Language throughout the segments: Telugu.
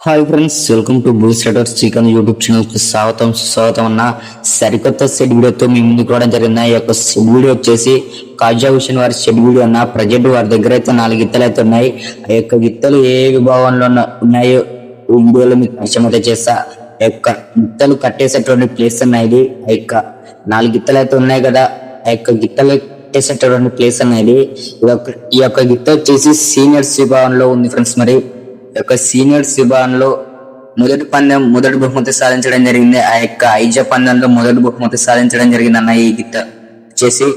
హాయ్ ఫ్రెండ్స్ వెల్కమ్ టు బూ సెటర్స్ చికెన్ యూట్యూబ్ ఛానల్ స్వాగతం. స్వాగతం అన్న సరికొత్త సెట్ వీడియోతో మీ ముందుకు రావడం జరిగింది. ఈ యొక్క సెట్ వీడియో వచ్చేసి కాజా హుషన్ వారి సెట్ వీడియో అన్న. ప్రజెంట్ వారి దగ్గర అయితే నాలుగు గిత్తలు అయితే ఉన్నాయి. ఆ యొక్క గిత్తలు ఏ విభాగంలో ఉన్నాయో వీడియోలో మీకు పరిచయం చేస్తా. ఆ యొక్క గిత్తలు కట్టేసేటువంటి ప్లేస్ అన్న ఆ యొక్క నాలుగు గిత్తలు అయితే ఉన్నాయి కదా. ఆ యొక్క గిత్తలు కట్టేసేటటువంటి ప్లేస్ అనేది ఈ యొక్క ఈ యొక్క గిత్త వచ్చేసి సీనియర్స్ విభాగంలో ఉంది ఫ్రెండ్స్ మరి. యొక్క సీనియర్స్ విభాగంలో మొదటి పందెం మొదటి బహుమతి సాధించడం జరిగింది. ఆ యొక్క ఐజ పందెంలో మొదటి బహుమతి సాధించడం జరిగింది అన్న ఈ గీత వచ్చేసి.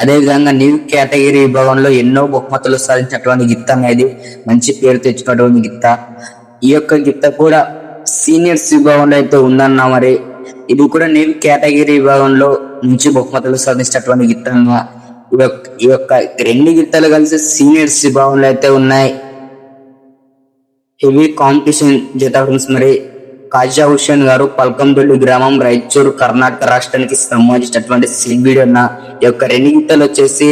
అదేవిధంగా న్యూ కేటగిరీ విభాగంలో ఎన్నో బహుమతులు సాధించినటువంటి గిత్త అనేది మంచి పేరు తెచ్చుకున్నటువంటి గిత్త ఈ యొక్క గిత్త కూడా సీనియర్స్ విభాగంలో అయితే ఉందన్న మరి. ఇది కూడా నేను కేటగిరీ విభాగంలో మంచి బహుమతులు సాధించినటువంటి గిత్త ఈ యొక్క ఈ యొక్క రెండు గిత్తలు కలిసి సీనియర్స్ విభాగంలో అయితే ఉన్నాయి. హెవీ కాంపిటీషన్ జత ఫ్రెండ్స్ మరి కాజా హుషన్ గారు పల్కంపల్లి గ్రామం రాయచూరు కర్ణాటక రాష్ట్రానికి సంబంధించినటువంటి సిల్ ఉన్న ఈ యొక్క రెండు గీతలు వచ్చేసి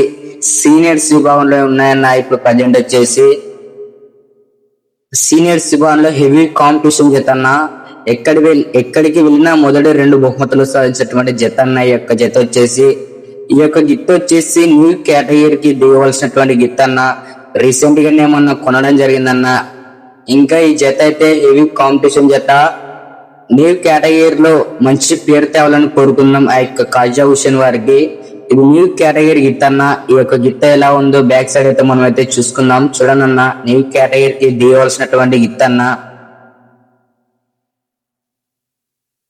సీనియర్స్ విభాగంలో ఉన్నాయన్న ఇప్పుడు ప్రజెంట్ వచ్చేసి సీనియర్స్ విభాగంలో హెవీ కాంపిటీషన్ జత అన్న ఎక్కడి వెళ్ళి ఎక్కడికి వెళ్ళినా మొదటి రెండు బహుమతులు సాధించినటువంటి జత అన్న ఈ యొక్క జత వచ్చేసి ఈ యొక్క గిత్త వచ్చేసి న్యూ కేటగిరీకి దిగవలసినటువంటి గిఫ్ట్ అన్న. రీసెంట్ గానే మొన్న కొనడం జరిగిందన్న. ఇంకా ఈ జత అయితే హెవీ కాంపిటీషన్ జత. న్యూ కేటగిరీలో మంచి పేరు తేవాలని కోరుకున్నాం ఆ యొక్క కాజా హుషన్ వారికి. ఇది న్యూ కేటగిరీ గిత్త అన్న ఈ యొక్క గిత్త ఎలా ఉందో బ్యాక్ సైడ్ అయితే మనం అయితే చూసుకుందాం చూడనన్న న్యూ కేటగిరీకి దిగవలసినటువంటి గిత్త అన్న.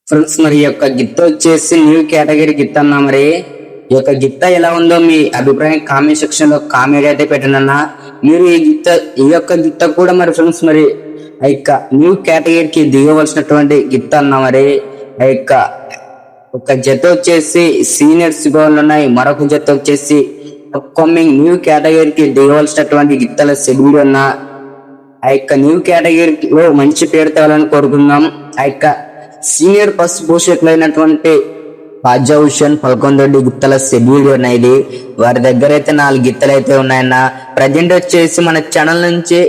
ఫ్రెండ్స్ మరి ఈ యొక్క గిత్త వచ్చేసి న్యూ కేటగిరీ గిత్త అన్న మరి. ఈ యొక్క గిత్త ఎలా ఉందో మీ అభిప్రాయం కామెంట్ సెక్షన్లో కామెంట్ అయితే పెట్టండి మీరు ఈ గిత్త ఈ యొక్క గిత్త కూడా మరి ఫ్రెండ్స్ మరి ఆ యొక్క న్యూ కేటగిరీకి దిగవలసినటువంటి గిత్త అన్న మరి. ఆ యొక్క ఒక జత వచ్చేసి సీనియర్స్ విభాగంలో ఉన్నాయి. మరొక జత వచ్చేసి అప్కమింగ్ న్యూ కేటగిరీకి దిగవలసినటువంటి గిత్తల షెడ్యూల్ ఉన్న ఆ యొక్క న్యూ కేటగిరీలో మంచి పేరు తేవాలని కోరుకుందాం. ఆ యొక్క సీనియర్ ఫస్ట్ పోషకులు అయినటువంటి పల్కొందొడ్డి గుత్తల షెడ్యూల్ అనేది వారి దగ్గర అయితే నాలుగు గిత్తలు అయితే ఉన్నాయన్న. ప్రజెంట్ వచ్చేసి మన ఛానల్ నుంచి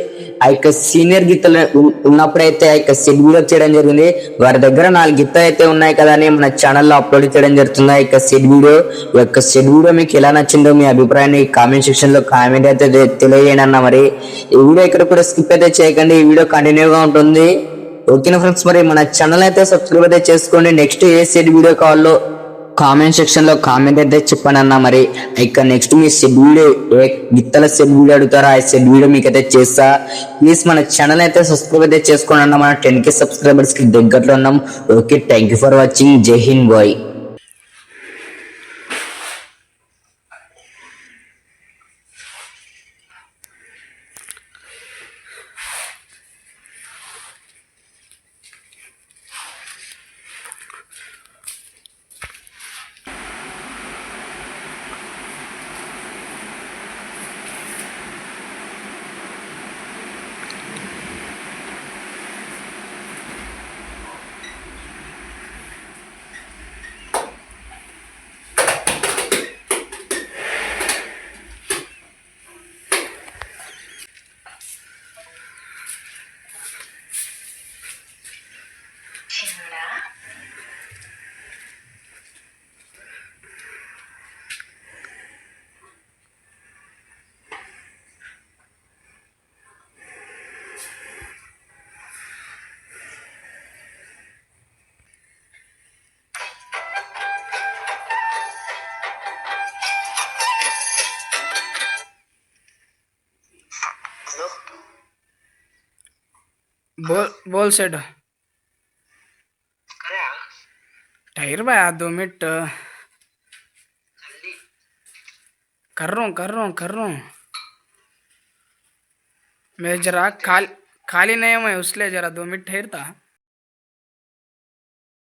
ఆ యొక్క సీనియర్ గిత్తలు ఉన్నప్పుడు ఉన్నప్పుడైతే ఆ యొక్క షెడ్యూల్ చేయడం జరిగింది. వారి దగ్గర నాలుగు గిత్తలు అయితే ఉన్నాయి కదా అని మన ఛానల్లో అప్లోడ్ చేయడం జరుగుతుంది ఆ యొక్క షెడ్ వీడియో ఈ యొక్క షెడ్ వీడియో మీకు ఎలా నచ్చిందో మీ అభిప్రాయాన్ని కామెంట్ సెక్షన్లో కామెంట్ అయితే తెలియజేయండి అన్న మరి. ఈ వీడియో ఇక్కడ కూడా స్కిప్ అయితే చేయకండి. ఈ వీడియో కంటిన్యూగా ఉంటుంది. ఓకేనా ఫ్రెండ్స్ మరి మన ఛానల్ అయితే సబ్స్క్రైబ్ అయితే చేసుకోండి. నెక్స్ట్ ఏ సెడ్ వీడియో కావాలో కామెంట్ సెక్షన్లో కామెంట్ అయితే చెప్పండి అన్న మరి. ఇక నెక్స్ట్ మీ షెడ్యూల్ ఏ గిత్తల షెడ్యూల్ అడుగుతారో? ఆ షెడ్యూల్ మీకు అయితే చేస్తా. ప్లీజ్ మన ఛానల్ అయితే సబ్స్క్రైబ్ అయితే చేసుకోండి అన్న మన టెన్ కే సబ్స్క్రైబర్స్కి దగ్గరలో ఉన్నాం. Okay thank you for watching Jai Hind bye बोल बोल सेट ठहर भाई दो मिनट। कर रहा हूँ कर रहा हूँ कर रहा हूँ। मैं जरा खाल खाली नहीं हूँ मैं उसलिए जरा दो मिनट ठहरता।